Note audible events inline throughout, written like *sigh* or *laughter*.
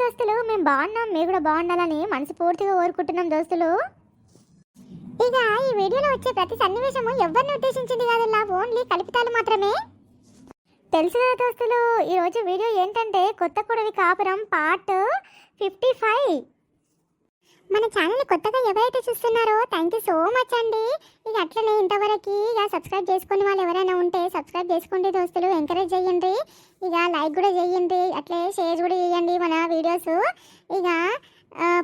దోస్తులు మేము బాగున్నాం మీరు కూడా బాగుండాలని మనస్ఫూర్తిగా కోరుకుంటున్నాం దోస్తులు. ఇక ఈ వీడియోలో వచ్చే ప్రతి సన్నివేశము ఎవరిని ఉద్దేశించింది కాదల్లా? ఓన్లీ కల్పితాలు మాత్రమే. తెలుసు కదా దోస్తులు ఈరోజు వీడియో ఏంటంటే కొత్త కొడవి కాపురం పార్ట్ ఫిఫ్టీ ఫైవ్. మన ఛానల్ కొత్తగా ఎవరైతే చూస్తున్నారో థ్యాంక్ యూ సో మచ్ అండి. ఇక అట్లనే ఇంతవరకు ఇక సబ్స్క్రైబ్ చేసుకుని వాళ్ళు ఎవరైనా ఉంటే సబ్స్క్రైబ్ చేసుకోండి దోస్తులు ఎంకరేజ్ చేయండి. ఇక లైక్ కూడా చేయండి అట్లే షేర్ కూడా చేయండి మన వీడియోస్ ఇక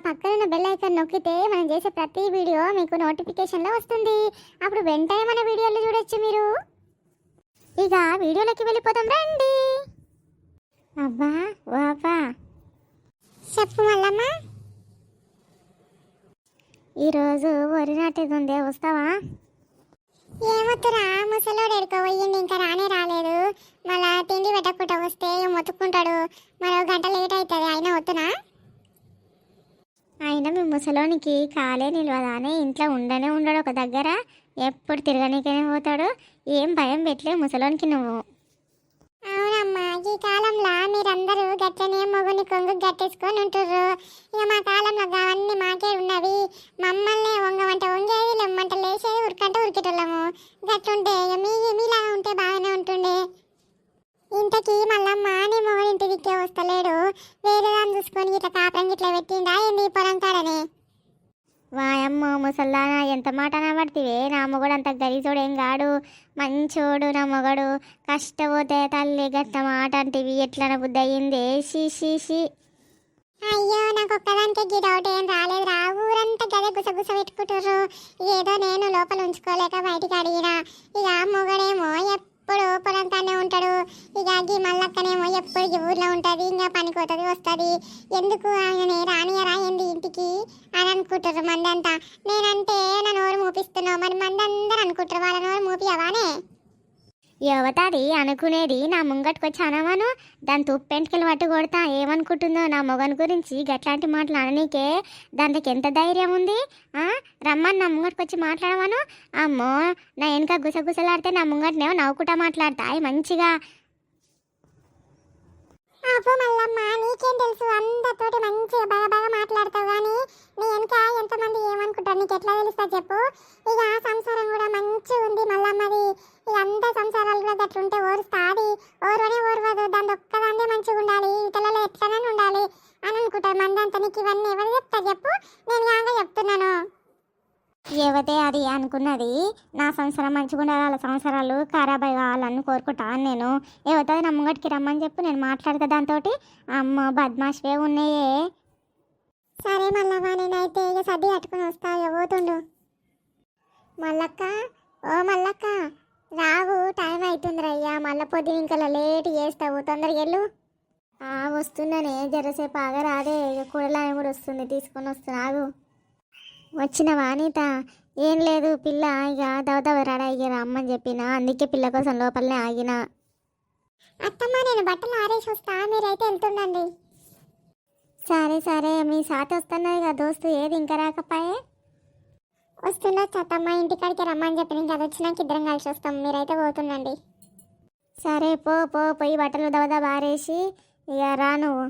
పక్కన బెల్ ఐకాన్ నొక్కితే మనం చేసే ప్రతి వీడియో మీకు నోటిఫికేషన్లో వస్తుంది. అప్పుడు వెంటనే మన వీడియోలు చూడొచ్చు మీరు. ఇక వీడియోలోకి వెళ్ళిపోదాం రండి. అబ్బా వావా చెప్పు మళ్ళమ్మా ఈరోజు వరి నాటేది ఉందే వస్తావా ఏమొత్తురా ముసలోడు ఎడుకోబోయింది ఇంకా రానే రాలేదు. మళ్ళా తిండి పెట్టకుండా వస్తే మొత్తుకుంటాడు? మరో గంట లేట్ అవుతుంది అయినా వద్దునా? అయినా మీ ముసలోనికి కాలే నిలవదానే ఇంట్లో ఉండనే ఉండడు ఒక దగ్గర. ఎప్పుడు తిరగనీకనే పోతాడు. ఏం భయం పెట్టలే ముసలోనికి నువ్వు అవునమ్మా ఈ కాలంలో మీరందరూ గట్లనే మొగుని కొంగు గట్టేసుకొని ఉంటుర్రు ఇక మా కాలంలో అవన్నీ మాకే ఉన్నవి మమ్మల్ని వంగమంట వంగేది లెమ్మంట లేచేది ఉరకంట ఉరికేటోళ్ళము గట్లుంటే ఇక మీ మీలాగా ఉంటే బాగానే ఉంటుండే ఇంతకీ మళ్ళమ్మ నీ మొగుడు ఇంటి దిక్కే వస్తలేడు వేరే దాన్ని చూసుకొని ఇట్లా కాపురం ఇట్లా పెట్టిండా ఏంది ఈ పొలం కాడనే వాయమ్మ ముసల్దానా ఎంత మాట అనబడితివే నా మొగడు అంత ఏం కాడు మంచోడు నా మొగడు. కష్టపోతే తల్లి గట్ట మాట అంటివి. ఎట్లా బుద్ధి అయ్యింది షీ అయ్యో నాకు ఒక్కదానికే గీ డౌట్ ఏం రాలేదు రా. ఊరంతా గదే గుసగుస పెట్టుకుంటారు ఏదో నేను లోపల ఉంచుకోలేక బయటికి అడిగిన. ఇక మొగడేమో ఎప్పుడు పొలంతానే ఉంటాడు. ఇక గీ మళ్ళక్కనేమో ఎప్పుడు ఊర్లో ఉంటుంది. ఇంకా పనికోతుంది వస్తుంది. ఎందుకు ఆయనని రానియరా ఏంది ఇంటికి? అని అనుకుంటారు మందంతా. నేనంటే నా నోరు మూపిస్తున్నావు మరి మందందరూ అనుకుంటారు వాళ్ళ నోరు మూపియవానే? యువతది అనుకునేది నా ముంగట్కొచ్చి అనవాను? దాని తుప్పెంటికలు పట్టు కొడతా ఏమనుకుంటుందో నా మొగన్ గురించి గట్లాంటి మాటలు అననీకే దానికి ఎంత ధైర్యం ఉంది? రమ్మని నా ముంగట్కొచ్చి మాట్లాడవాను? అమ్మో నా వెనక గుసగుసలాడితే నా ముంగటనేమో నవ్వుకుంటా మాట్లాడతా మంచిగా. అబ్బో మల్లమ్మ నీకేం తెలుసు? అందరితోటి మంచిగా బాగా బాగా మాట్లాడతావు కానీ నీ వెనక ఎంతమంది ఏమనుకుంటారు? నీకు ఎట్లా తెలుస్తా చెప్పు? ఇక సంసారం కూడా మంచిగా ఉంది మల్లమ్మది. ఇక అంత సంసారాలు కూడా గట్లుంటే ఓరుస్తాది. ఓరునే ఓర్వదు. దాని ఒక్కదాన్నే మంచిగా ఉండాలి. ఇతరులలో ఎట్లనే ఉండాలి అని అనుకుంటారు. మందంతా నీకు ఇవన్నీ ఎవరు చెప్తా చెప్పు? నేను కాగా చెప్తున్నాను. ఏవతే అది అనుకున్నది నా సంవత్సరం మంచిగా ఉండాలి వాళ్ళ సంవత్సరాలు ఖరాబ్ కావాలని కోరుకుంటాను నేను ఏవతే నా ముంగటికి రమ్మని చెప్పు నేను మాట్లాడతా. దాంతో అమ్మ బద్మాష్వే ఉన్నాయే. సరే మల్లవ్వ నేనైతే ఇక సర్ది కట్టుకుని వస్తా. పోతుండు. మల్లక్క ఓ మల్లక్క రావు టైం అవుతుంది అయ్యా. మళ్ళీ పొద్దున ఇంకా లేట్ చేస్తావు. తొందరగా వెళ్ళు. వస్తున్నానే. జరసేపు ఆగరాదే. ఇక కూడా వస్తుంది. తీసుకొని వస్తున్నా. ఆగు. వచ్చినవా అనిత? ఏం లేదు పిల్ల ఇక దవదవ రాడా ఇక రమ్మని చెప్పిన. అందుకే పిల్ల కోసం లోపలనే ఆగిన. అత్తమ్మ నేను బట్టలు ఆరేసి వస్తా. మీరైతే వెళ్తుండండి. సరే సరే. మీ సాతి వస్తున్నది కదా దోస్తు. ఏది ఇంకా రాకపోయే? వస్తుండొచ్చు అత్తమ్మ. ఇంటికాడికి రమ్మని చెప్పిన ఇంకా అది వచ్చినాక ఇద్దరం కలిసి వస్తాం. మీరైతే పోతుండండి. సరే పో పో. పోయి బట్టలు దవదవ ఆరేసి ఇక రా నువ్వు.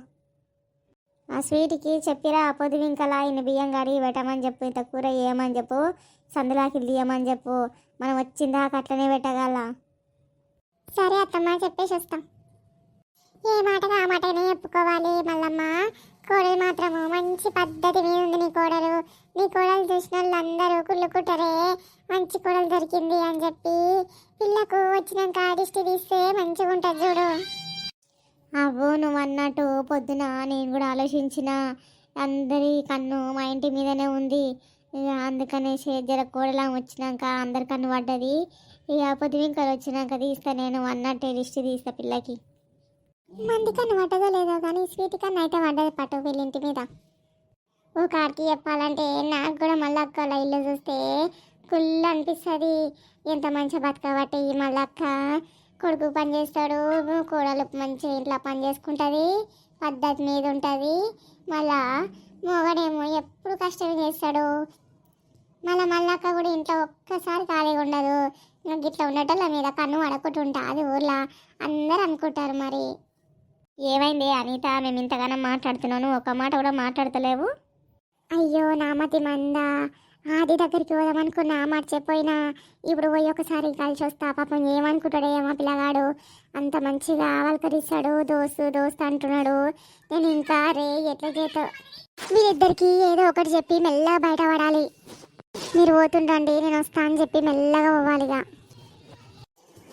ఆ స్వీట్కి చెప్పిరా పొదివింకలా ఇన్ని బియ్యం కడిగి పెట్టమని చెప్పు ఇంత కూర వేయమని చెప్పు సందులాకి తీయమని చెప్పు మనం వచ్చిందాక అట్లనే పెట్టగల. సరే అత్తమ్మ చెప్పేసి వస్తాం. ఏ మాటగా ఆ మాటనే చెప్పుకోవాలి మల్లమ్మ. కోడలు మాత్రము మంచి పద్ధతి మీద ఉంది నీ కోడలు. నీ కోడలు చూసిన వాళ్ళు అందరూ కుళ్ళుకుంటారే మంచి కోడలు దొరికింది అని చెప్పి పిల్లకు వచ్చినాక దిష్టి తీస్తే మంచిగా ఉంటుంది చూడు. అవును నువ్వు అన్నట్టు పొద్దున నేను కూడా ఆలోచించిన. అందరి కన్ను మా ఇంటి మీదనే ఉంది. ఇక అందుకనేసి జర కూడలా వచ్చినాక అందరి కన్ను పడ్డది. ఇక పొద్దువింకలు వచ్చినాక తీస్తా నేను అన్నట్టే లిస్ట్ తీస్తా పిల్లకి. మంది కన్ను పడ్డదో లేదో కానీ స్వీట్ కన్ను అయితే పడ్డది పట్టు వీళ్ళింటి మీద. ఓ కాడికి చెప్పాలంటే నాకు కూడా మళ్ళీ అక్క ఇల్లు చూస్తే కుళ్ళు అనిపిస్తుంది. ఎంత మంచిగా బతకబట్టి మళ్ళీ అక్క. కొడుకు పని చేస్తాడు కూడలు మంచిగా ఇంట్లో పని చేసుకుంటుంది పద్ధతి మీద ఉంటుంది. మళ్ళా మొగడేమో ఎప్పుడు కష్టం చేస్తాడు. మళ్ళీ మళ్ళాక కూడా ఇంట్లో ఒక్కసారి ఖాళీగా ఉండదు. నాకు ఇట్లా ఉండటం మీద కన్ను పడకుంటుంటా అది ఊర్లో? అందరు అనుకుంటారు మరి. ఏమైంది అనిత? మేము ఇంతగానో మాట్లాడుతున్నాను ఒక మాట కూడా మాట్లాడతలేవు. అయ్యో నామతి మంద. ఆది దగ్గరికి పోదామనుకున్నా మర్చిపోయినా ఇప్పుడు పోయి ఒకసారి కలిసి వస్తా పాపం ఏమనుకుంటాడో ఏమో పిల్లగాడు. అంత మంచిగా వల్కరిస్తాడు దోస్తు దోస్తు అంటున్నాడు. నేను ఇంకా రే ఎట్లా చేత మీరిద్దరికి ఏదో ఒకటి చెప్పి మెల్లగా బయటపడాలి. మీరు పోతుండండి నేను వస్తా అని చెప్పి మెల్లగా పోవాలిగా.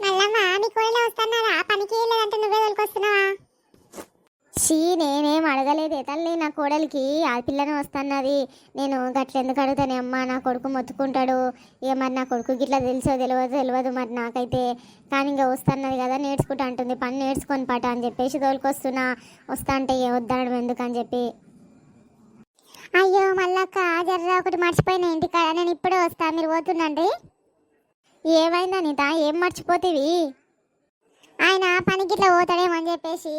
మల్లమ్మ మీ కోయిలో వస్తున్నారా? పనికి లేదంటే నువ్వే తోలుకొస్తున్నావా? షీ నేనేం అడగలేదే. తల్లి నా కోడలికి ఆ పిల్లని వస్తున్నది. నేను గట్ల ఎందుకు అడుగుతాను? అమ్మ నా కొడుకు మొత్తుకుంటాడు. ఇక మరి నా కొడుకు గిట్లా తెలుసో తెలియదు తెలియదు మరి నాకైతే. కానీ ఇంకా వస్తున్నది కదా నేర్చుకుంటా అంటుంది. పని నేర్చుకొని పాట అని చెప్పేసి తోలుకొస్తున్నా. వస్తా అంటే ఏ వద్దనడం ఎందుకు అని చెప్పి. అయ్యో మళ్ళక్క జర్రా ఒకటి మర్చిపోయిన ఇంటికాడ. నేను ఇప్పుడే వస్తా. మీరు పోతుండండి. ఏమైందా నీత? ఏం మర్చిపోతేవి? ఆయన పనికి ఇట్లా చెప్పేసి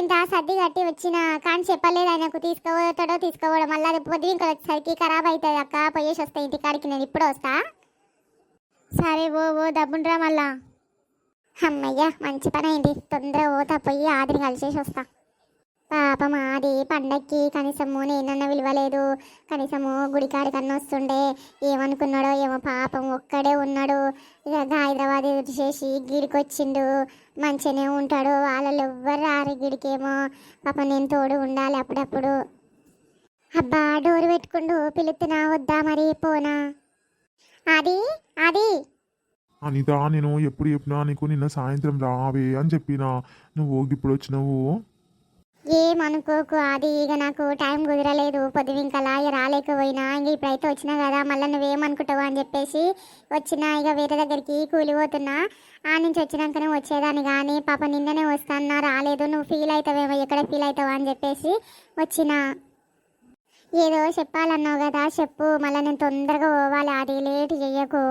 ఇంత సర్ది కట్టి వచ్చిన కానీ చెప్పలేదు ఆయనకు తీసుకుపోతాడో తీసుకోవడం మళ్ళీ అది పొద్దు ఇంకా వచ్చేసరికి ఖరాబ్ అవుతుంది అక్క పోయేసి వస్తా ఇంటికాడికి నేను ఇప్పుడు వస్తా. సరే ఓ ఓ దబ్బుండ్రా మళ్ళా. అమ్మయ్య మంచి పని అయింది తొందరగా పోతా పోయి ఆదిని కలిసేసి వస్తా. పాపం ఆది పండక్కి కనీసము నేనన్న విలువలేదు. కనీసము గుడికాడి కన్నా వస్తుండే. ఏమనుకున్నాడో ఏమో పాపం ఒక్కడే ఉన్నాడు. ఇక హైదరాబాద్ ఎదురు చేసి గిడికి వచ్చిండు మంచిగానే ఉంటాడు. వాళ్ళు ఎవ్వరు రారు గిడికేమో. పాపం నేను తోడు ఉండాలి అప్పుడప్పుడు. అబ్బా డోరు పెట్టుకుండు. పిలుతున్నా వద్దా మరి? పోనా? అది అది అనిత నేను ఎప్పుడు చెప్పినా నీకు నిన్న సాయంత్రం రావే అని చెప్పినా. నువ్వు ఇప్పుడు వచ్చినావు ఏమనుకోకు అది ఇక నాకు టైం కుదరలేదు పొద్దువింకలా ఇక రాలేకపోయినా ఇంక ఇప్పుడైతే వచ్చినా కదా మళ్ళీ నువ్వేమనుకుంటావు అని చెప్పేసి వచ్చినా ఇక వేరే దగ్గరికి కూలిపోతున్నా. ఆ నుంచి వచ్చినాకనే వచ్చేదాన్ని కానీ పాప నిన్ననే వస్తానా రాలేదు నువ్వు ఫీల్ అవుతావేమో ఎక్కడ ఫీల్ అవుతావా అని చెప్పేసి వచ్చిన. ఏదో చెప్పాలన్నావు కదా చెప్పు మళ్ళీ నేను తొందరగా పోవాలి అది లేట్ చెయ్యకు.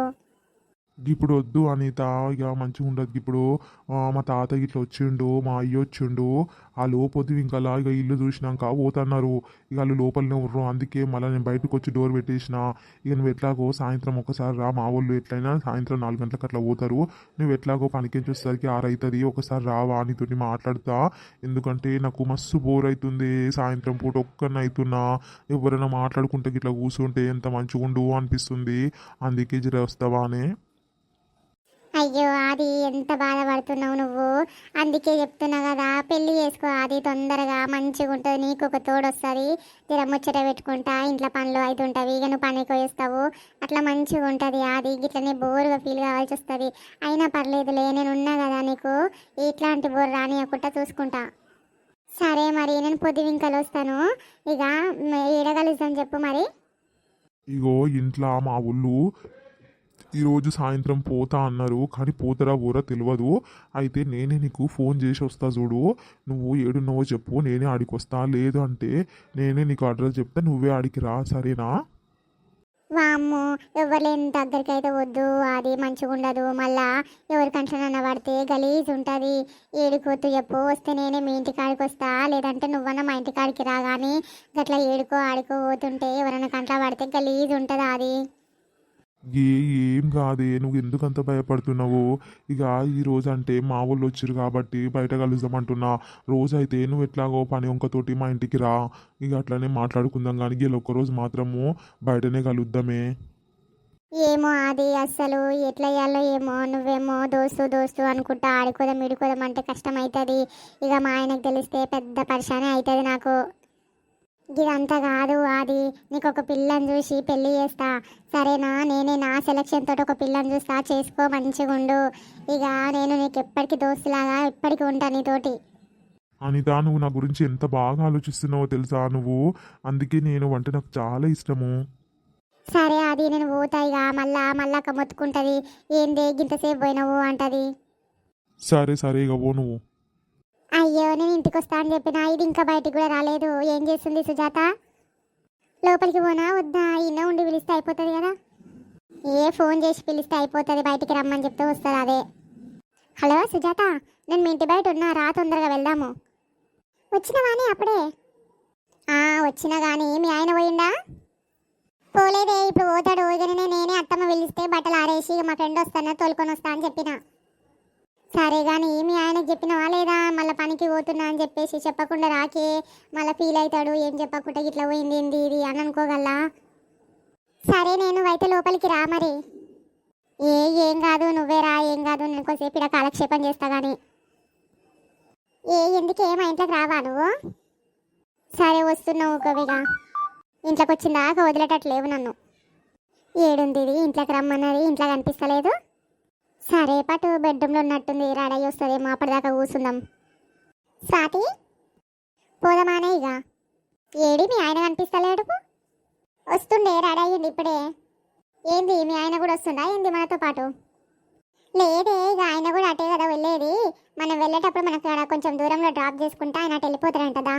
ఇప్పుడు వద్దు అనిత ఇక మంచిగా ఉండదు ఇప్పుడు మా తాత ఇట్లా వచ్చిండు మా అయ్య వచ్చిండు. ఆ లోపొద్దు ఇంకా ఇక ఇల్లు చూసినాక పోతున్నారు. ఇక వాళ్ళు లోపలనే ఉర్రు. అందుకే మళ్ళీ నేను బయటకు వచ్చి డోర్ పెట్టేసిన. ఇక నువ్వు ఎట్లాగో సాయంత్రం ఒకసారి రా మా వాళ్ళు ఎట్లయినా సాయంత్రం నాలుగు గంటలకు అట్లా పోతారు. నువ్వు ఎట్లాగో పనికి చూసేసరికి ఆరవుతుంది ఒకసారి రావా నీతోటి మాట్లాడతా. ఎందుకంటే నాకు మస్తు బోర్ అవుతుంది సాయంత్రం పూట ఒక్కరిని అవుతున్నా ఎవరైనా మాట్లాడుకుంటే ఇట్లా కూర్చుంటే ఎంత మంచిగా ఉండు అనిపిస్తుంది. అందుకే జర వస్తావా అనే అయ్యో అది ఎంత బాధపడుతున్నావు నువ్వు? అందుకే చెప్తున్నా కదా పెళ్ళి చేసుకో అది తొందరగా మంచిగా ఉంటుంది నీకు ఒక తోడు వస్తుంది. జర ముచ్చట పెట్టుకుంటా ఇంట్లో పనులు అవుతుంటావి ఇక నువ్వు పనికి వేస్తావు అట్లా మంచిగా ఉంటుంది అది ఇట్లనే బోరుగా ఫీల్ కావాల్సి వస్తుంది. అయినా పర్లేదులే నేను ఉన్నా కదా నీకు ఇట్లాంటి బోర్ రానియకుండా చూసుకుంటా. సరే మరి నేను పొద్దువింకలు వస్తాను. ఇక ఏడగలుస్తాను చెప్పు మరి. ఇగో ఇంట్లో మా ఊళ్ళు ఈరోజు సాయంత్రం పోతా అన్నారు కానీ పోతారా పోరా తెలియదు అయితే నేనే నీకు ఫోన్ చేసి వస్తా చూడు. నువ్వు ఏడున్నావో చెప్పు నేనే ఆడికి వస్తా. లేదు అంటే నేనే నీకు అడ్రస్ చెప్తా నువ్వే ఆడికి రా సరేనా? వామ్మో ఎవరులేని దగ్గరికి అయితే వద్దు. అది మంచిగా ఉండదు. మళ్ళా ఎవరికంటనన్నా పడితే గలీజ్ ఉంటుంది. ఏడుకోతూ చెప్పు. వస్తే నేనే మీ ఇంటి కాడికి వస్తా. లేదంటే నువ్వన్నా మా ఇంటి కాడికి రా కానీ గట్లా ఏడుకో ఆడుకో పోతుంటే ఎవరైనా కంట్లో పడితే గలీజ్ ఉంటుంది అది. ఏ ఏం కాదే నువ్వు ఎందుకంత భయపడుతున్నావు? ఇక ఈ రోజు అంటే మా వాళ్ళు వచ్చారు కాబట్టి బయట కలుద్దామంటున్నా. రోజు అయితే నువ్వు ఎట్లాగో పని ఒంకతోటి మా ఇంటికి రా. ఇక అట్లనే మాట్లాడుకుందాం కానీ ఇలా ఒక్కరోజు మాత్రము బయటనే కలుద్దామే. ఏమో అది అస్సలు ఎట్లా అయ్యాలో ఏమో నువ్వేమో దోస్తు దోస్తు అనుకుంటా ఆడుకోదాం ఇడుకోదాం అంటే కష్టం అవుతుంది ఇక మా ఆయనకు తెలిస్తే పెద్ద పరిశానే అవుతుంది నాకు. ఇదంతా కాదు అది నీకు ఒక పిల్లని చూసి పెళ్ళి చేస్తా. సరేనా? నేనే నా సెలక్షన్ తోటి ఒక పిల్లని చూస్తా. చేసుకో మంచిగా ఉండు. ఇక నేను నీకు ఎప్పటికీ దోస్తులాగా ఎప్పటికీ ఉంటా నీతోటి. అనిత నువ్వు నా గురించి ఎంత బాగా ఆలోచిస్తున్నావో తెలుసా నువ్వు? అందుకే నేను అంటే నాకు చాలా ఇష్టము. సరే అది నేను పోతా ఇక. మళ్ళా మళ్ళా మొత్తుకుంటుంది. ఏంది గింతసేపు పోయినావు అంటది. సరే సరే ఇక పో నువ్వు. అయ్యో నేను ఇంటికి వస్తా అని చెప్పిన ఇది ఇంకా బయటికి కూడా రాలేదు. ఏం చేస్తుంది సుజాత? లోపలికి పోనా వద్దా? ఇన్న ఉండి పిలిస్తే అయిపోతుంది కదా. ఏ ఫోన్ చేసి పిలిస్తే అయిపోతుంది బయటికి రమ్మని చెప్తే వస్తుంది అదే. హలో సుజాత నేను మీ ఇంటి బయట ఉన్నా రా తొందరగా వెళ్దాము. వచ్చినవాని అప్పుడే? ఆ వచ్చినా కానీ మీ ఆయన పోయిందా పోలేదే ఇప్పుడు పోతాడు ఇకనే నేనే అత్తమ్మ పిలిస్తే బట్టలు ఆరేసి మా ఫ్రెండ్ వస్తాను తోలుకొని వస్తా అని చెప్పిన. సరే కానీ ఏమి ఆయనకు చెప్పినవా లేదా? మళ్ళీ పనికి పోతున్నా అని చెప్పేసి చెప్పకుండా రాకే. మళ్ళీ ఫీల్ అవుతాడు ఏం చెప్పకుండా ఇట్లా పోయింది ఏంది ఇది అని అనుకోగలరా సరే నేను అయితే లోపలికి రా మరి. ఏ ఏం కాదు నువ్వే రా ఏం కాదు నేను కొంచెంసేపు ఇక్కడ కాలక్షేపం చేస్తా కానీ ఏ ఎందుకే మా ఇంట్లోకి రావా నువ్వు? సరే వస్తున్నావు కవిగా ఇంట్లోకి వచ్చిన దాకా వదిలేటట్లేవు నన్ను. ఏడుంది ఇది? ఇంట్లోకి రమ్మన్నది? ఇంట్లో కనిపిస్తలేదు? సరే పటు బెడ్రూమ్లో ఉన్నట్టుంది. రెడీ వస్తుందేమో అప్పటిదాకా కూర్చుందాం. స్వాతి? పోదామానే ఇక? ఏడి మీ ఆయన కనిపిస్తలేడు? వస్తుండే రెడీ అయ్యింది ఇప్పుడే. ఏంది మీ ఆయన కూడా వస్తుందా? ఏంది మనతో పాటు? లేదే ఇక ఆయన కూడా అటే కదా వెళ్ళేది. మనం వెళ్ళేటప్పుడు మనకు అక్కడ కొంచెం దూరంలో డ్రాప్ చేసుకుంటా ఆయన అటు వెళ్ళిపోతాడంటదా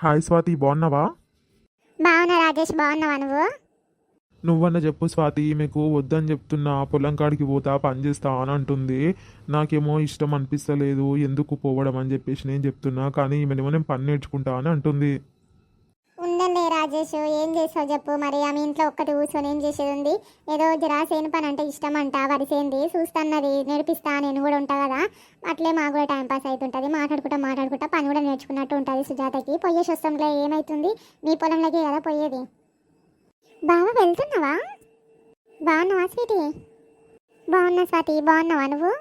హాయ్ స్వాతి బాగున్నావా? బాగున్నా రాజేష్ బాగున్నావా నువ్వు? నువ్వన్న చెప్పు స్వాతి ఈమెకు వద్దని చెప్తున్నా పొలం కాడికి పోతా పని చేస్తా అని అంటుంది. నాకేమో ఇష్టం అనిపిస్తలేదు ఎందుకు పోవడం అని చెప్పేసి నేను చెప్తున్నా కానీ ఈమెనేమో నేను పని నేర్చుకుంటా అని అంటుంది. ఉందండి రాజేష్ ఏం చేసావు చెప్పు. మరి ఆమె ఇంట్లో ఒక్కటి కూర్చొని ఏం చేసేది ఉంది? ఏదో జరాసేని పని అంటే ఇష్టం అంట వరిసేంది చూస్తాన్నది నేర్పిస్తా నేను కూడా ఉంటా కదా. అట్లే మాకు కూడా టైంపాస్ అవుతుంటుంది మాట్లాడుకుంటా మాట్లాడుకుంటా పని కూడా నేర్చుకున్నట్టు ఉంటుంది సుజాతకి. పోయేసి వస్తాంలే ఏమవుతుంది మీ పొలంలోకి కదా పోయేది బావ వెళ్తున్నావా? బాగున్నావా స్వీటీ? బాగున్నా స్వాతి బాగున్నావా నువ్వు?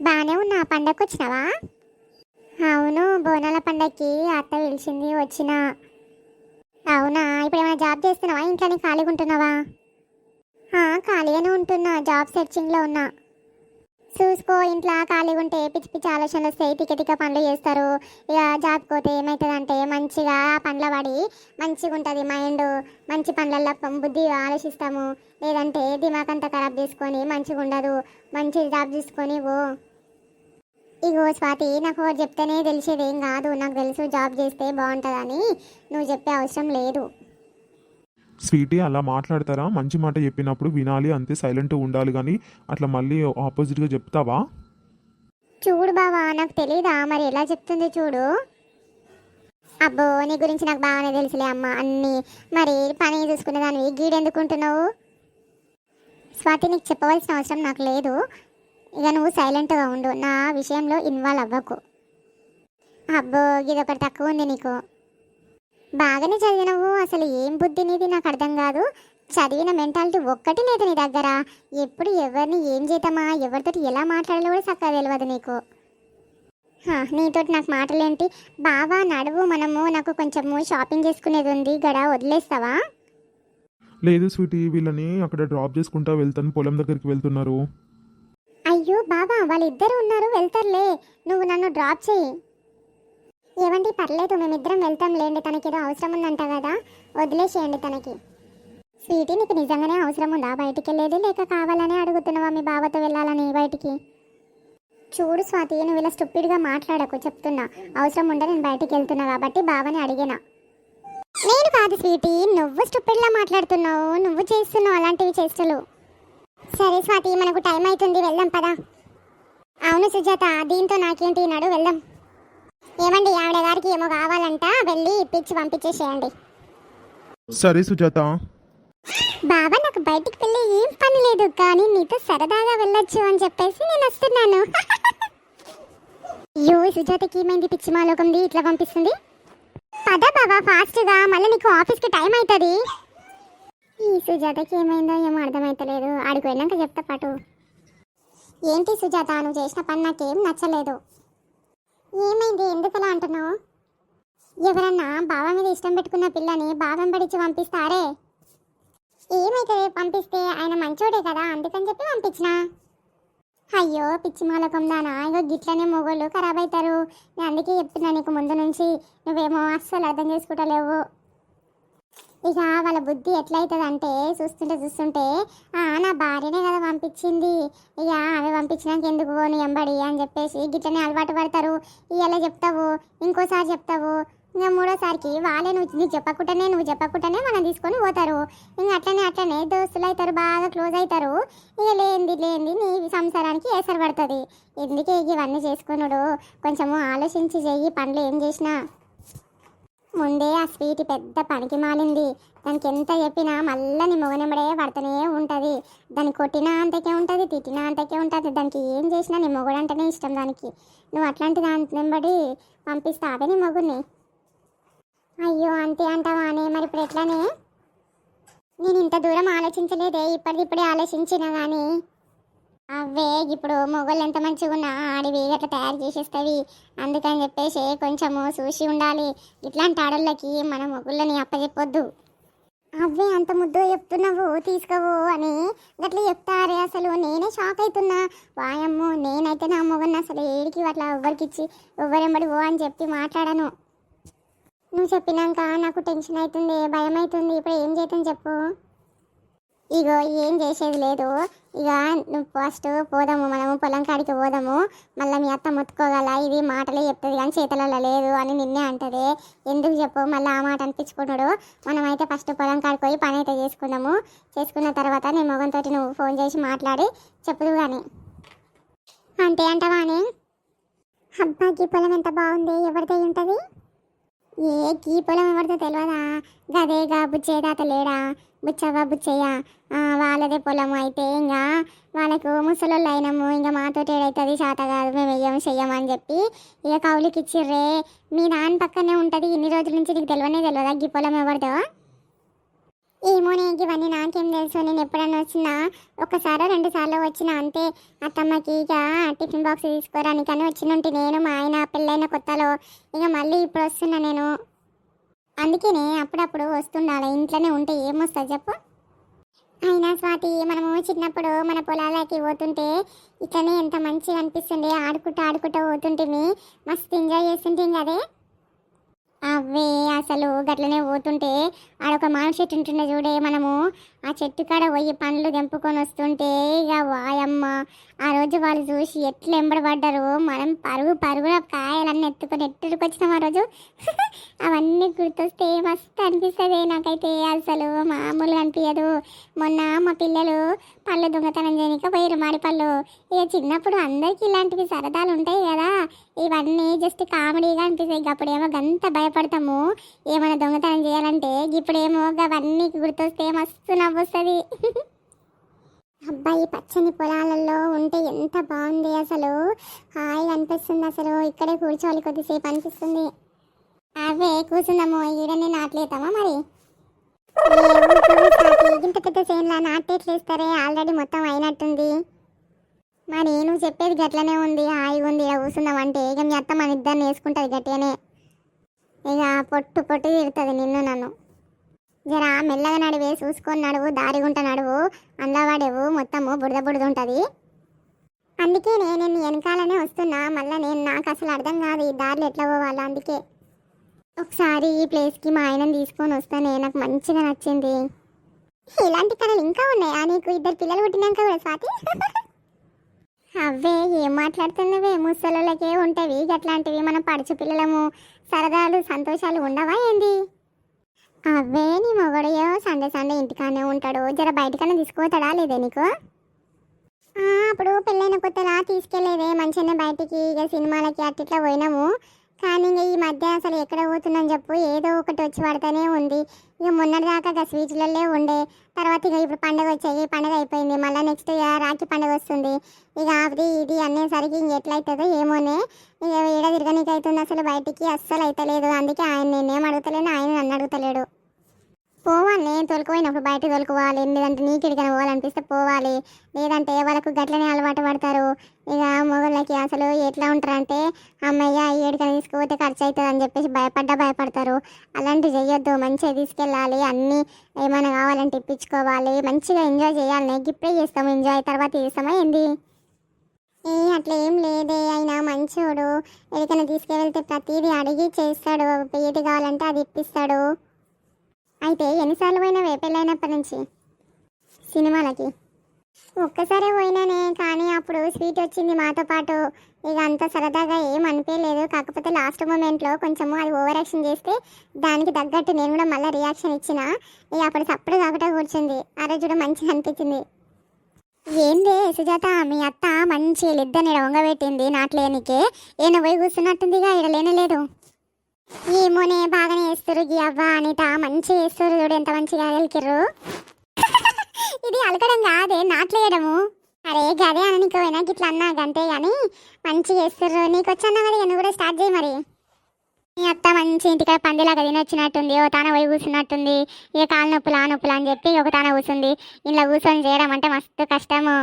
బాగానే ఉన్నా పండగకి వచ్చినావా? అవును బోనాల పండగకి అత్త పిలిచింది వచ్చిన. అవునా ఇప్పుడు ఏమైనా జాబ్ చేస్తున్నావా? ఇంట్లోనే ఖాళీగా ఉంటున్నావా? ఖాళీగానే ఉంటున్నా జాబ్ సెర్చింగ్లో ఉన్నా. చూసుకో ఇంట్లో ఖాళీగా ఉంటే పిచ్చి పిచ్చి ఆలోచనలు వస్తాయి. తిక్క తిక్క పనులు చేస్తారు. ఇక జాబ్ ఏమవుతుందంటే మంచిగా పనుల పడి మంచిగా ఉంటుంది మైండ్ మంచి పనులలో బుద్ధి ఆలోచిస్తాము. లేదంటే దిమాగ్ అంతా ఖరాబ్ చేసుకొని మంచిగా ఉండదు. మంచి జాబ్ తీసుకొని ఓ ఇగో స్వాతి నాకు చెప్తేనే తెలిసేది. ఏం కాదు నాకు తెలుసు జాబ్ చేస్తే బాగుంటుందని నువ్వు చెప్పే అవసరం లేదు. స్వీటీ అలా మాట్లాడతారా? మంచి మాట చెప్పినప్పుడు వినాలి అంతే సైలెంట్ ఉండాలి కానీ అట్లా మళ్ళీ ఆపోజిట్గా చెప్తావా? చూడు బావా నాకు తెలీదా మరి ఎలా చెప్తుంది చూడు. అబ్బో నీ గురించి నాకు బాగానే తెలుసులే అమ్మ అన్నీ. మరి పని చూసుకునే దానివి గీడెందుకుంటున్నావు? స్వాతి నీకు చెప్పవలసిన అవసరం నాకు లేదు. ఇక నువ్వు సైలెంట్గా ఉండు నా విషయంలో ఇన్వాల్వ్ అవ్వకు. అబ్బో ఇది ఒకటి తక్కువ ఉంది నీకు. బాగానే చదివినవు. అసలు ఏం బుద్ధి నీది? నాకు అర్థం కాదు. చదివిన మెంటాలిటీ ఒక్కటి లేదు నీ దగ్గర. ఎప్పుడు ఎవరిని ఏం చేద్దామా? ఎవరితోటి ఎలా మాట్లాడాలో కూడా చక్కగా తెలియదు నీకు. హా, నీతోటి నాకు మాటలేంటి? బావా నడువు మనము. నాకు కొంచెము షాపింగ్ చేసుకునేది ఉంది. గడ వదిలేస్తావా? లేదు స్వీటీ వీళ్ళని అక్కడ డ్రాప్ చేసుకుంటా వెళ్తాను. పొలం దగ్గరికి వెళ్తున్నారు. అయ్యో బాబా వాళ్ళిద్దరు ఉన్నారు. వెళ్తారులే. నువ్వు నన్ను డ్రాప్ చేయి. ఏమండి పర్లేదు మేమిద్దరం వెళ్తాం లేండి తనకి ఏదో అవసరం ఉందంట కదా. వదిలేసేయండి తనకి. స్వీటీ నీకు నిజంగానే అవసరం ఉందా? బయటికి వెళ్ళేది లేక కావాలని అడుగుతున్నావా మీ బావతో వెళ్ళాలని బయటికి? చూడు స్వాతి నువ్వు ఇలా స్టూపిడ్గా మాట్లాడకు చెప్తున్నా. అవసరం ఉండే నేను బయటికి వెళ్తున్నా కాబట్టి బావని అడిగినా. నేను కాదు స్వీటీ నువ్వు స్టూపిడ్లా మాట్లాడుతున్నావు నువ్వు చేస్తున్నావు అలాంటివి చేస్తలు సరే స్వాతి మనకు టైం అవుతుంది వెళ్దాం పదా. అవును సుజాత దీంతో నాకేంటి? నడు వెళ్దాం. ఏమండి ఆవిడ గారికి ఏమో కావాలంట వెళ్ళి ఇప్పించి పంపించేసేయండి. సరే సుజాత. బాబా నాకు బయటికి వెళ్ళి ఏం పని లేదు కానీ నీతో సరదాగా వెళ్ళొచ్చు అని చెప్పేసి నేను వస్తున్నాను. *laughs* అయ్యో సుజాతకి ఏమైంది? పిచ్చి మాలోకంది ఇట్లా పంపిస్తుంది. పద బాబా ఫాస్ట్గా మళ్ళీ నీకు ఆఫీస్కి టైం అవుతుంది ఈ సుజాతకి ఏమైందో ఏమో అర్థమవుతలేదు ఆడికి వెళ్ళాక చెప్తా పాటు. ఏంటి సుజాత నువ్వు చేసిన పని నాకేం నచ్చలేదు. ఏమైంది? ఎందుకలా అంటున్నావు? ఎవరన్నా బావ మీద ఇష్టం పెట్టుకున్న పిల్లని బావం పడిచి పంపిస్తారే? ఏమైతుంది? పంపిస్తే ఆయన మంచోడే కదా అందుకని చెప్పి పంపించిన? అయ్యో పిచ్చి మాలకం దానా ఇగో గిట్లనే మొగోళ్ళు ఖరాబ్ అవుతారు నేను అందుకే చెప్తున్నా నీకు ముందు నుంచి. నువ్వేమో అస్సలు అర్థం చేసుకుంటలేవు. ఇక వాళ్ళ బుద్ధి ఎట్లయితుంది అంటే చూస్తుంటే చూస్తుంటే "ఆ, నా భార్యనే కదా పంపించింది. ఇక ఆమె పంపించినాక ఎందుకు పోను ఎంబడి అని చెప్పేసి గిట్లనే అలవాటు పడతారు. ఇలా చెప్తావు ఇంకోసారి చెప్తావు. ఇంకా మూడోసారికి వాళ్ళే నువ్వు నీకు చెప్పకుండానే నువ్వు చెప్పకుండానే మనం తీసుకొని పోతారు. ఇంకా అట్లనే అట్లనే దోస్తులు అవుతారు బాగా క్లోజ్ అవుతారు ఇక లేనిది లేనిది నీ సంసారానికి ఏసరు పడుతుంది. ఎందుకే ఇవన్నీ చేసుకున్నాడు కొంచెము ఆలోచించి చెయ్యి పనులు ఏం చేసినా. ముందే ఆ స్వీట్ పెద్ద పనికి మాలింది. దానికి ఎంత చెప్పినా మళ్ళీ నీ మొగనెంబడే పడుతూనే ఉంటుంది. దాన్ని కొట్టినా అంతకే ఉంటుంది తిట్టినా అంతకే ఉంటుంది. దానికి ఏం చేసినా నీ మొగుడు అంటేనే ఇష్టం దానికి. నువ్వు అట్లాంటి దాని వెంబడి పంపిస్తావే నీ మొగుడిని అయ్యో అంతే అంటావా అని? మరి ఇప్పుడు ఎట్లానే? నేను ఇంత దూరం ఆలోచించలేదే ఇప్పటికిప్పుడే ఆలోచించినా కానీ అవే ఇప్పుడు మొగలు ఎంత మంచిగా ఉన్నా ఆడివి గట్లా తయారు చేసేస్తావి. అందుకని చెప్పేసి కొంచెము చూసి ఉండాలి. ఇట్లాంటి ఆడళ్ళకి మన మొగుళ్ళని అప్పచెప్పొద్దు అవే అంత ముద్దు చెప్తున్నావు తీసుకోవు అని గట్లా చెప్తారే అసలు. నేనే షాక్ అవుతున్నా వాయమ్మో నేనైతే నా మొగన్న అసలు ఏడికి అట్లా ఎవ్వరికిచ్చి ఎవ్వరెంబడి ఓ అని చెప్పి మాట్లాడను. నువ్వు చెప్పినాక నాకు టెన్షన్ అవుతుంది భయం అవుతుంది ఇప్పుడు ఏం చేద్దాం చెప్పు. ఇగో ఏం చేసేది లేదు. ఇక నువ్వు ఫస్ట్ పోదాము మనము పొలం కాడికి పోదాము. మళ్ళీ మీ అత్త మొత్తుకోగల ఇది మాటలే చెప్తుంది కానీ చేతులలో లేదు అని నిన్నే అంటది. ఎందుకు చెప్పు మళ్ళీ ఆ మాట అనిపించుకున్నాడు. మనమైతే ఫస్ట్ పొలం కాడికి పోయి పని అయితే చేసుకుందాము చేసుకున్న తర్వాత నీ మొగంతో నువ్వు ఫోన్ చేసి మాట్లాడి చెప్పదు కానీ అంతే అంటావా అని అబ్బాకి పొలం ఎంత బాగుంది ఎవరిదై ఉంటుంది? ఏ గీ పొలం ఎవరితో తెలియదా గదేగా బుచ్చేదాత లేడా? బుచ్చవ్వ బుచ్చయ్య వాళ్ళదే పొలం అయితే ఇంకా వాళ్ళకు ముసలోళ్ళు అయినాము ఇంకా మాతో ఏడైతుంది శాత కాదు మేము వెయ్యం చెయ్యమని చెప్పి ఇక కౌలికి ఇచ్చిర్రే మీ నాన్న పక్కనే ఉంటుంది ఇన్ని రోజుల నుంచి నీకు తెలియనే తెలియదా గీ పొలం ఎవరిదో? ఈ నేను ఇవన్నీ నాకేం తెలుసు. నేను ఎప్పుడైనా వచ్చినా ఒకసారి రెండు సార్లు వచ్చిన అంతే. అత్తమ్మకి ఇక టిఫిన్ బాక్స్ తీసుకోరానికని వచ్చినుంటి నేను మా ఆయన పెళ్ళైన కొత్తలో. ఇక మళ్ళీ ఇప్పుడు వస్తున్నా నేను. అందుకనే అప్పుడప్పుడు వస్తుండాలి. ఇంట్లోనే ఉంటే ఏమొస్తా చెప్పు? అయినా స్వాతి మనము చిన్నప్పుడు మన పొలాలకి పోతుంటే ఇట్లనే ఎంత మంచిగా అనిపిస్తుండే. ఆడుకుంటూ ఆడుకుంటూ పోతుంటే మస్తు ఎంజాయ్ చేస్తుంటే అదే. అవే అసలు గట్లనే పోతుంటే ఆడొక మామిడి చెట్టు ఉంటుండే చూడే మనము. ఆ చెట్టు కాడ పోయి పండ్లు తెంపుకొని వస్తుంటే ఇక వాయమ్మ ఆ రోజు వాళ్ళు చూసి ఎట్లు ఎంబడబడ్డారు మనం పరుగు పరుగున కాయలన్నీ ఎత్తుకొని ఎట్టుకొచ్చినాం ఆ రోజు. *laughs* అవన్నీ గుర్తొస్తే మస్తు అనిపిస్తుంది నాకైతే అసలు. మామూలుగా అనిపించదు మొన్న మా పిల్లలు పళ్ళు దొంగతనం చేయనిక పోయారు మాడి పళ్ళు. ఇక చిన్నప్పుడు అందరికీ ఇలాంటివి సరదాలు ఉంటాయి కదా. ఇవన్నీ జస్ట్ కామెడీగా అనిపిస్తాయి. అప్పుడేమో గంత భయపడతాము. ఏమైనా దొంగతనం చేయాలంటే ఇప్పుడేమో అవన్నీ గుర్తొస్తే మస్తు నవ్వు నవ్వొస్తుంది అబ్బాయి పచ్చని పొలాలలో ఉంటే ఎంత బాగుంది అసలు. హాయిగా అనిపిస్తుంది అసలు. ఇక్కడే కూర్చోవాలి కొద్దిసేపు అనిపిస్తుంది. అవే కూర్చుందాము ఈడనే నాట్లేతామా మరి? ఇంత పెద్ద సేన్లా నాటేట్లేస్తారే ఆల్రెడీ మొత్తం అయినట్టుంది. మరి నువ్వు చెప్పేది గట్లనే ఉంది. హాయిగా ఉంది ఇలా కూర్చుందాం అంటే. ఇక మీ అత్త మన ఇద్దరిని వేసుకుంటుంది గట్టిగానే. ఇక పొట్టు పొట్టు తిడుతుంది నిన్ను నన్ను. జరా మెల్లగా నడివే చూసుకొని నడువు దారిగుంట నడువు అందవాడేవు మొత్తము బుడద బుడద ఉంటుంది అందుకే నేను వెనకాలనే వస్తున్నా మళ్ళీ నేను నాకు అసలు అర్థం కాదు ఈ దారిలో ఎట్లా పోవాలో అందుకే. ఒకసారి ఈ ప్లేస్కి మా ఆయనను తీసుకొని వస్తానే నాకు మంచిగా నచ్చింది. ఇలాంటి కళలు ఇంకా ఉన్నాయా? నీకు ఇద్దరు పిల్లలు పుట్టినాక కూడా స్వాతి? అవే ఏం మాట్లాడుతున్నవే? ముసలులకే ఉంటవి అట్లాంటివి మనం పడుచు పిల్లలము. సరదాలు సంతోషాలు ఉండవా ఏంది? అవే నీ మొగడయో సండే సండే ఇంటికానే ఉంటాడు. జర బయటకన్నా తీసుకుపోతాడా లేదే నీకు? అప్పుడు పెళ్ళైన కొత్తలా తీసుకెళ్ళేదే. మంచిగానే బయటికి ఇక సినిమాలకి అట్టిట్లా పోయినాము. కానీ ఇంక ఈ మధ్య అసలు ఎక్కడ పోతున్నాను చెప్పు. ఏదో ఒకటి వచ్చి పడుతూనే ఉంది. ఇక మొన్నటిదాకా ఇక స్వీట్లల్లే ఉండే. తర్వాత ఇక ఇప్పుడు పండగ వచ్చాయి. పండగ అయిపోయింది. మళ్ళీ నెక్స్ట్ ఇక రాఖీ పండగ వస్తుంది. ఇక అది ఇది అనేసరికి ఇంక ఎట్లయితుందో ఏమోనే. ఇక ఏడ తిరగనీకి అసలు బయటికి. అస్సలు అయితలేదు అందుకే ఆయన నేనేం అడుగుతలేను ఆయన నన్ను అడుగుతలేడు. పోవాలి నేను తొలుకుపోయినప్పుడు బయట తొలుకోవాలి లేదంటే నీకెడికైనా పోవాలనిపిస్తే పోవాలి. లేదంటే వాళ్ళకు గట్లనే అలవాటు పడతారు. ఇక మొగళ్ళకి అసలు ఎట్లా ఉంటారంటే అమ్మయ్య ఏడికైనా తీసుకుపోతే ఖర్చు అవుతుంది అని చెప్పేసి భయపడ్డా భయపడతారు. అలాంటివి చెయ్యొద్దు మంచిగా తీసుకెళ్ళాలి అన్నీ ఏమైనా కావాలంటే ఇప్పించుకోవాలి. మంచిగా ఎంజాయ్ చేయాలి ఇప్పుడే చేస్తాము ఎంజాయ్ తర్వాత చేస్తామా ఏంది? ఏ అట్లా ఏం లేదే అయినా మంచోడు. ఎక్కడికైనా తీసుకెళ్తే ప్రతిదీ అడిగి చేస్తాడు ఏది కావాలంటే అది ఇప్పిస్తాడు. అయితే ఎన్నిసార్లు పోయినావే పెళ్ళైనప్పటి నుంచి? సినిమాలకి. ఒక్కసారే పోయినానే కానీ అప్పుడు స్వీట్ వచ్చింది మాతో పాటు. ఇక అంత సరదాగా ఏం అనిపించలేదు. కాకపోతే లాస్ట్ మూమెంట్లో కొంచెము అది ఓవర్ యాక్షన్ చేస్తే దానికి తగ్గట్టు నేను కూడా మళ్ళీ రియాక్షన్ ఇచ్చిన. ఇక అప్పుడు సప్పుడు కాకుండా కూర్చుంది. ఆ రోజు కూడా మంచిగా అనిపించింది. ఏందే సుజాత మీ అత్త మంచి ఇద్దరిని వంగబెట్టింది నాట్లేనికే. ఏమైనా పోయి కూర్చున్నట్టుందిగా ఇక్కడ లేనలేదు. ఏమోనే బాగానే వేస్తారు గీ అవ్వ అనిత. మంచిగా వేస్తారు చూడు ఎంత మంచిగా గెలికిర్రు. *laughs* ఇది అలకడం కాదే నాట్లేయడము. అరే గదే అని నీకు గిట్లా అన్నా గంతే కానీ మంచిగా వేస్తారు నీకు వచ్చాను కదా నువ్వు కూడా స్టార్ట్ చేయి మరి. మీ అత్త మంచి ఇంటికాడ పందిలాగా తినొచ్చినట్టుంది ఓ తాన పోయి కూర్చున్నట్టుంది ఇక కాలు నొప్పులు ఆ నొప్పులు అని చెప్పి ఒక తాన కూర్చుంది ఇలా కూర్చొని చేయడం అంటే మస్తు కష్టము.